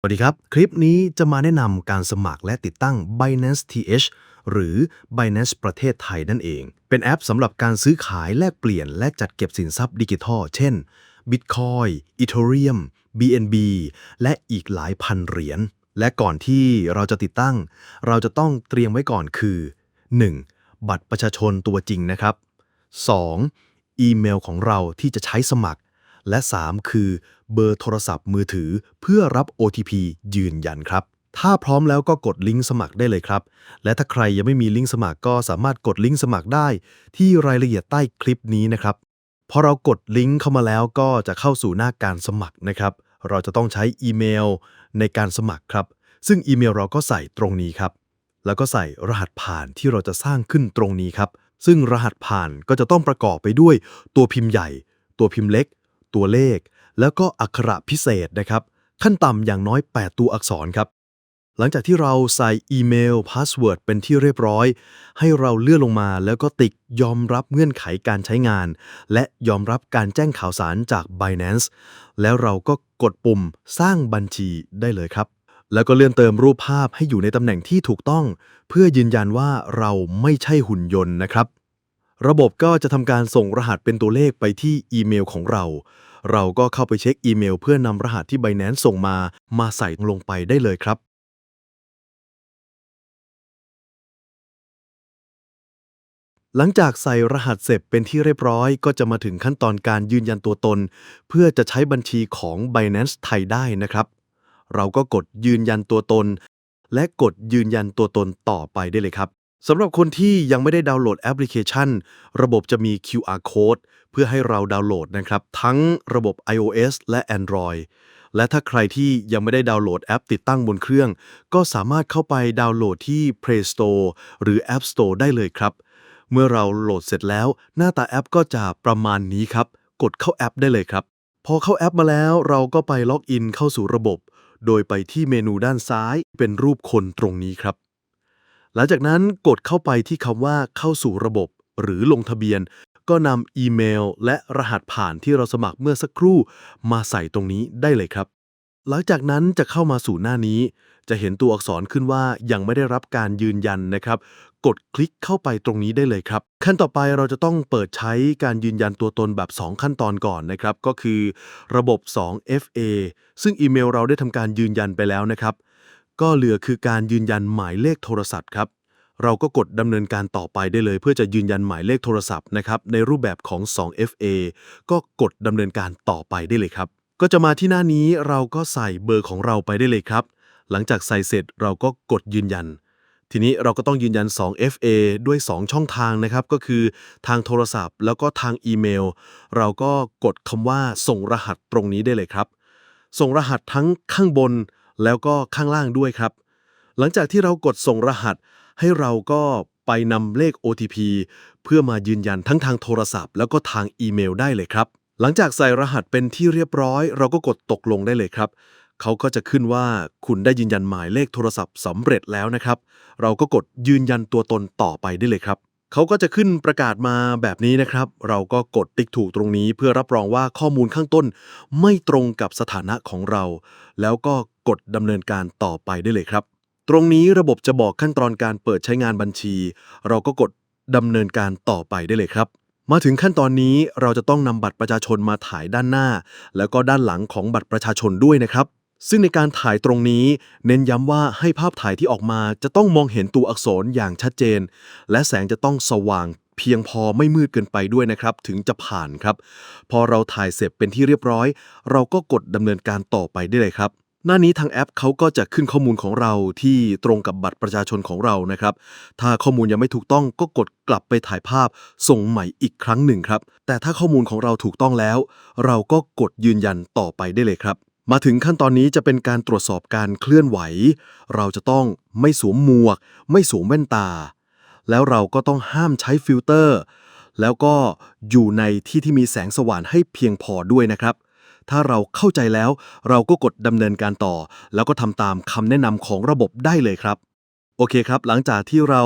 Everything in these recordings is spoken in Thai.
สวัสดีครับ คลิปนี้จะมาแนะนำการสมัครและติดตั้ง Binance TH หรือ Binance ประเทศไทยนั่นเอง เป็นแอปสำหรับการซื้อขายแลกเปลี่ยนและจัดเก็บสินทรัพย์ดิจิทัล เช่น Bitcoin Ethereum BNB และอีกหลายพันเหรียญ และก่อนที่เราจะติดตั้ง เราจะต้องเตรียมไว้ก่อนคือ 1. บัตรประชาชนตัวจริงนะครับ 2. อีเมลของเราที่จะใช้สมัคร และ 3 คือ เบอร์โทรศัพท์มือถือเพื่อรับ OTP ยืนยันครับ ถ้าพร้อมแล้วก็กดลิงก์สมัครได้เลยครับ และถ้าใครยังไม่มีลิงก์สมัครก็สามารถกดลิงก์สมัครได้ ที่รายละเอียดใต้คลิปนี้นะครับพอเรากดลิงก์เข้ามาแล้วก็จะเข้าสู่หน้าการสมัครนะครับ เราจะต้องใช้อีเมลในการสมัครครับ ซึ่งอีเมลเราก็ใส่ตรงนี้ครับ แล้วก็ใส่รหัสผ่านที่เราจะสร้างขึ้นตรงนี้ครับ ซึ่งรหัสผ่านก็จะต้องประกอบไปด้วย ตัวพิมพ์ใหญ่ ตัวพิมพ์เล็ก ตัวเลข แล้วก็อักขระพิเศษนะครับ ขั้นต่ำอย่างน้อย 8 ตัวอักษรครับ หลังจากที่เราใส่อีเมลพาสเวิร์ดเป็นที่เรียบร้อย ให้เราเลื่อนลงมาแล้วก็ติ๊กยอมรับเงื่อนไขการใช้งาน และยอมรับการแจ้งข่าวสารจาก Binance แล้วเราก็กดปุ่มสร้างบัญชีได้เลยครับแล้วก็เลื่อนเติมรูปภาพให้อยู่ในตำแหน่งที่ถูกต้อง เพื่อยืนยันว่าเราไม่ใช่หุ่นยนต์นะครับ ระบบก็จะทำการส่งรหัสเป็นตัวเลขไปที่อีเมลของเรา เราก็เข้าไปเช็คอีเมล เพื่อนำรหัสที่ Binance ส่งมา มาใส่ลงไปได้เลยครับ หลังจากใส่รหัสเสร็จเป็นที่เรียบร้อย ก็จะมาถึงขั้นตอนการยืนยันตัวตน เพื่อจะใช้บัญชีของ Binance ไทยได้นะครับ เราก็กดยืนยันตัวตน และกดยืนยันตัวตนต่อไปได้เลยครับ สำหรับคนที่ยังไม่ได้ดาวน์โหลดแอปพลิเคชัน ระบบจะมี QR code เพื่อให้เราดาวน์โหลดนะครับ ทั้งระบบ iOS และ Android และถ้าใครที่ยังไม่ได้ดาวน์โหลดแอปติดตั้งบนเครื่อง ก็สามารถเข้าไปดาวน์โหลดที่ Play Store หรือ App Store ได้เลยครับ เมื่อเราโหลดเสร็จแล้ว หน้าตาแอปก็จะประมาณนี้ครับ กดเข้าแอปได้เลยครับ พอเข้าแอปมาแล้วเราก็ไปล็อกอินเข้าสู่ระบบ โดยไปที่เมนูด้านซ้ายเป็นรูปคนตรงนี้ครับ หลังจากนั้นกดเข้าไปที่คำว่าเข้าสู่ระบบ หรือลงทะเบียน ก็นำอีเมล และรหัสผ่านที่เราสมัครเมื่อสักครู่ มาใส่ตรงนี้ได้เลยครับ หลังจากนั้นจะเข้ามาสู่หน้านี้ จะเห็นตัวอักษรขึ้นว่ายังไม่ได้รับการยืนยันนะครับ กดคลิกเข้าไปตรงนี้ได้เลยครับ ขั้นต่อไปเราจะต้องเปิดใช้การยืนยันตัวตนแบบ 2 ขั้นตอนก่อนนะครับ ก็คือ ระบบ 2FA ซึ่งอีเมลเราได้ทำการยืนยันไปแล้วนะครับ ก็เหลือคือการยืนยันหมายเลขโทรศัพท์ครับ เราก็กดดำเนินการต่อไปได้เลย เพื่อจะยืนยันหมายเลขโทรศัพท์นะครับในรูปแบบของ 2FA ก็กดดำเนินการต่อไปได้เลยครับ ก็จะมาที่หน้านี้เราก็ใส่เบอร์ของเราไปได้เลยครับ หลังจากใส่เสร็จเราก็กดยืนยัน ทีนี้เราก็ต้องยืนยัน 2FA ด้วย 2 ช่องทางนะครับ ก็คือทางโทรศัพท์ แล้วก็ทางอีเมล เราก็กดคำว่าส่งรหัสตรงนี้ได้เลยครับ ส่งรหัสทั้งข้างบน แล้วก็ข้างล่างด้วยครับ หลังจากที่เรากดส่งรหัส ให้เราก็ไปนำเลข OTP เพื่อมายืนยันทั้งทางโทรศัพท์ แล้วก็ทางอีเมลได้เลยครับ หลังจากใส่รหัสเป็นที่เรียบร้อย เราก็กดตกลงได้เลยครับเขาก็จะขึ้นว่าคุณได้ยืนยันหมายเลขโทรศัพท์สำเร็จแล้วนะครับ เราก็กดยืนยันตัวตนต่อไปได้เลยครับเขาก็จะขึ้นประกาศมาแบบนี้นะครับ เราก็กดติ๊กถูกตรงนี้ เพื่อรับรองว่าข้อมูลข้างต้น ไม่ตรงกับสถานะของเรา แล้วก็ กดดำเนินการต่อไปได้เลยครับ ตรงนี้ระบบจะบอกขั้นตอนการเปิดใช้งานบัญชี เราก็กดดำเนินการต่อไปได้เลยครับ มาถึงขั้นตอนนี้เราจะต้องนำบัตรประชาชนมาถ่ายด้านหน้า แล้วก็ด้านหลังของบัตรประชาชนด้วยนะครับ ซึ่งในการถ่ายตรงนี้ เน้นย้ำว่าให้ภาพถ่ายที่ออกมาจะต้องมองเห็นตัวอักษรอย่างชัดเจน และแสงจะต้องสว่างเพียงพอไม่มืดเกินไปด้วยนะครับ ถึงจะผ่านครับ พอเราถ่ายเสร็จเป็นที่เรียบร้อย เราก็กดดำเนินการต่อไปได้เลยครับ หน้านี้ทางแอปเขาก็จะขึ้นข้อมูลของเราที่ตรงกับบัตรประชาชนของเรานะครับ ถ้าข้อมูลยังไม่ถูกต้องก็กดกลับไปถ่ายภาพส่งใหม่อีกครั้งหนึ่งครับ แต่ถ้าข้อมูลของเราถูกต้องแล้ว เราก็กดยืนยันต่อไปได้เลยครับ มาถึงขั้นตอนนี้จะเป็นการตรวจสอบการเคลื่อนไหว เราจะต้องไม่สวมหมวก ไม่สวมแว่นตา แล้วเราก็ต้องห้ามใช้ฟิลเตอร์ แล้วก็อยู่ในที่ที่มีแสงสว่างให้เพียงพอด้วยนะครับ ถ้าเราเข้าใจแล้ว เราก็กดดำเนินการต่อ แล้วก็ทำตามคำแนะนำของระบบได้เลยครับ โอเคครับ หลังจากที่เรา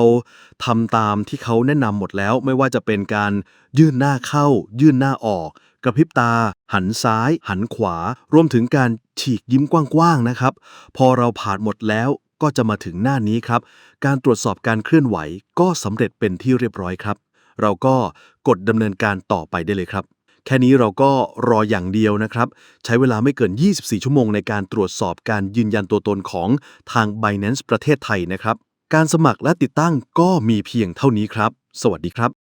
ทำตามที่เขาแนะนำหมดแล้ว ไม่ว่าจะเป็นการยื่นหน้าเข้า ยื่นหน้าออก กระพริบตา หันซ้าย หันขวา รวมถึงการฉีกยิ้มกว้างๆนะครับ พอเราผ่านหมดแล้วก็จะมาถึงหน้านี้ครับ การตรวจสอบการเคลื่อนไหวก็สำเร็จเป็นที่เรียบร้อยครับ เราก็กดดำเนินการต่อไปได้เลยครับ แค่นี้เราก็รออย่างเดียวนะครับ ใช้เวลาไม่เกิน 24 ชั่วโมงในการตรวจสอบการยืนยันตัวตนของทาง Binance ประเทศไทยนะครับ การสมัครและติดตั้งก็มีเพียงเท่านี้ครับ สวัสดีครับ